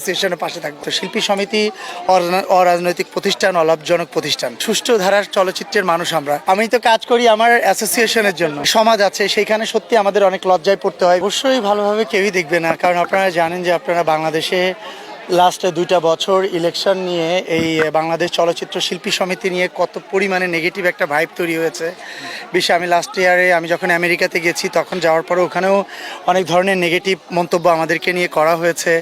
অ্যাসোসিয়েশনের পাশে থাকবে। শিল্পী সমিতি অরাজনৈতিক প্রতিষ্ঠান, অলাভজনক প্রতিষ্ঠান, সুষ্ঠু ধারার চলচ্চিত্রের মানুষ আমরা। আমি তো কাজ করি আমার অ্যাসোসিয়েশনের জন্য। সমাজ আছে, সেইখানে সত্যি আমাদের অনেক লজ্জায় পড়তে হয়। অবশ্যই ভালোভাবে কেউই দেখবে না, কারণ আপনারা জানেন যে আপনারা বাংলাদেশে লাস্ট দুইটা বছর ইলেকশন নিয়ে এই বাংলাদেশ চলচ্চিত্র শিল্পী সমিতি নিয়ে কত পরিমাণে নেগেটিভ একটা ভাইব তৈরি হয়েছে। বিশ্বে আমি লাস্ট ইয়ারে আমি যখন আমেরিকাতে গেছি, তখন যাওয়ার পরে ওখানেও অনেক ধরনের নেগেটিভ মন্তব্য আমাদেরকে নিয়ে করা হয়েছে।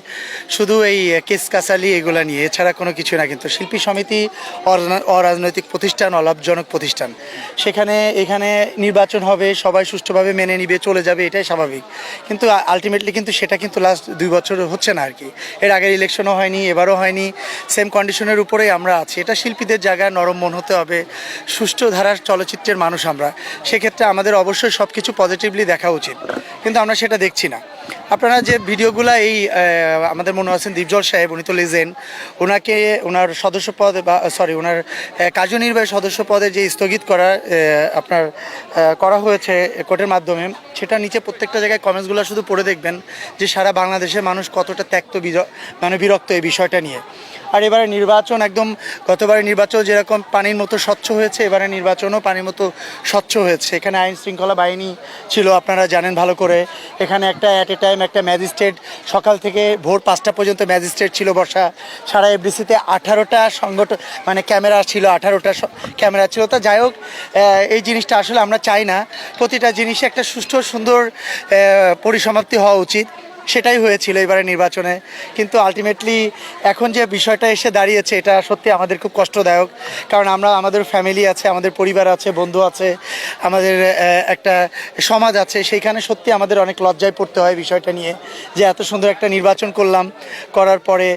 শুধু এই কেস কাসালি এগুলা নিয়ে, এছাড়া কোনো কিছু না, কিন্তু শিল্পী সমিতি অরাজনৈতিক প্রতিষ্ঠান, অলাভজনক প্রতিষ্ঠান। সেখানে, এখানে নির্বাচন হবে, সবাই সুষ্ঠুভাবে মেনে নিবে, চলে যাবে, এটাই স্বাভাবিক। কিন্তু আলটিমেটলি কিন্তু সেটা কিন্তু লাস্ট দুই বছর হচ্ছে না আর কি। এর আগের ইলেকশনও হয়নি, এবারও হয়নি। সেম কন্ডিশনের উপরেই আমরা আছি। এটা শিল্পীদের জায়গায় নরম মন হতে হবে। সুষ্ঠু ধারার চলচ্চিত্রের মানুষ আমরা। সেক্ষেত্রে আমাদের অবশ্যই সব কিছু পজিটিভলি দেখা উচিত। কিন্তু আমরা সেটা দেখছি না। আপনারা যে ভিডিওগুলো এই আমাদের মনে আছেন দীপজল সাহেব, উনি তো লেজেন্ড ওনাকে ওনার সদস্য পদ বা সরি ওনার কার্যনির্বাহী সদস্য পদে যে স্থগিত করা আপনার করা হয়েছে কোর্টের মাধ্যমে, সেটা নিচে প্রত্যেকটা জায়গায় কমেন্টসগুলো শুধু পড়ে দেখবেন যে সারা বাংলাদেশের মানুষ কতটা ত্যক্ত মানে বিরক্ত এই বিষয়টা নিয়ে। আর এবারে নির্বাচন একদম গতবারে নির্বাচন যেরকম পানির মতো স্বচ্ছ হয়েছে, এবারে নির্বাচনও পানির মতো স্বচ্ছ হয়েছে। এখানে আইন শৃঙ্খলা বাহিনী ছিল, আপনারা জানেন ভালো করে। এখানে একটা অ্যাট এ টাইম একটা ম্যাজিস্ট্রেট সকাল থেকে ভোর পাঁচটা পর্যন্ত ম্যাজিস্ট্রেট ছিল বসা। সারা এফডিসিতে আঠারোটা সংগঠন মানে ক্যামেরা ছিল, আঠারোটা ক্যামেরা ছিল। তা যাই হোক এই জিনিসটা আসলে আমরা চাই না। প্রতিটা জিনিসে একটা সুষ্ঠু, সুন্দর পরিসমাপ্তি হওয়া উচিত। সেটাই হয়েছিল এবারে নির্বাচনে। কিন্তু আলটিমেটলি এখন যে বিষয়টা এসে দাঁড়িয়েছে, এটা সত্যি আমাদের খুব কষ্টদায়ক। কারণ আমরা, আমাদের ফ্যামিলি আছে, আমাদের পরিবার আছে, বন্ধু আছে, আমাদের একটা সমাজ আছে, সেইখানে সত্যি আমাদের অনেক লজ্জায় পড়তে হয় বিষয়টা নিয়ে। যে এত সুন্দর একটা নির্বাচন করলাম, করার পরে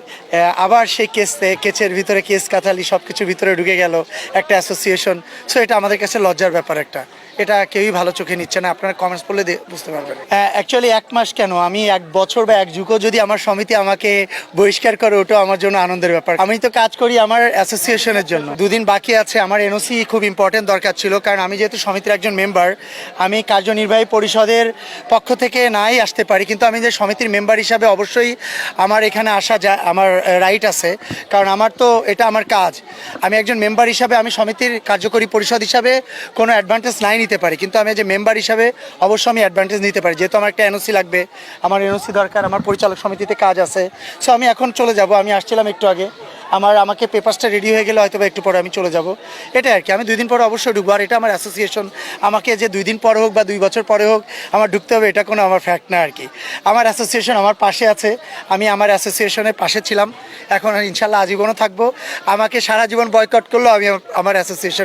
আবার সেই কেস কেচের ভিতরে কেস কাথালি সব কিছুর ভিতরে ঢুকে গেল একটা অ্যাসোসিয়েশন সো এটা আমাদের কাছে লজ্জার ব্যাপার একটা। এটা কেউই ভালো চোখে নিচ্ছে না। আপনারা কমেন্টস পড়লে বুঝতে পারবেন। অ্যাকচুয়ালি এক মাস কেন? আমি এক বছর বা এক যুগও যদি আমার সমিতি আমাকে বহিষ্কার করে, ওটাও আমার জন্য আনন্দের ব্যাপার। আমি তো কাজ করি আমার অ্যাসোসিয়েশনের জন্য। দুদিন বাকি আছে, আমার এনওসি খুব ইম্পর্টেন্ট দরকার ছিল, কারণ আমি যেহেতু সমিতির একজন মেম্বার আমি কার্যনির্বাহী পরিষদের পক্ষ থেকে নাই আসতে পারি, কিন্তু আমি যে সমিতির মেম্বার হিসাবে অবশ্যই আমার এখানে আসা যা আমার রাইট আছে, কারণ আমার তো এটা আমার কাজ। আমি একজন মেম্বার হিসাবে আমি সমিতির কার্যকরী পরিষদ হিসাবে কোনো অ্যাডভান্টেজ নাই নিতে পারি, কিন্তু আমি যে মেম্বার হিসাবে অবশ্যই আমি অ্যাডভান্টেজ নিতে পারি। যেহেতু আমার একটা এনওসি লাগবে, আমার এনওসি দরকার, আমার পরিচালক সমিতিতে কাজ আছে। সো আমি এখন চলে যাব, আমি আসছিলাম একটু আগে। আমার, আমাকে পেপারসটা রেডি হয়ে গেলে হয়তো বা একটু পরে আমি চলে যাব। এটাই আর কি আমি দুই দিন পরে অবশ্যই ঢুকবো। আর এটা আমার অ্যাসোসিয়েশন আমাকে যে দুই দিন পরে হোক বা দুই বছর পরে হোক আমার ঢুকতে হবে, এটা কোনো আমার ফ্যাক্ট না আর কি আমার অ্যাসোসিয়েশন আমার পাশে আছে, আমি আমার অ্যাসোসিয়েশনের পাশে ছিলাম। এখন ইনশাল্লাহ আজীবনও থাকব। আমাকে সারা জীবন বয়কট করলেও আমি আমার অ্যাসোসিয়েশন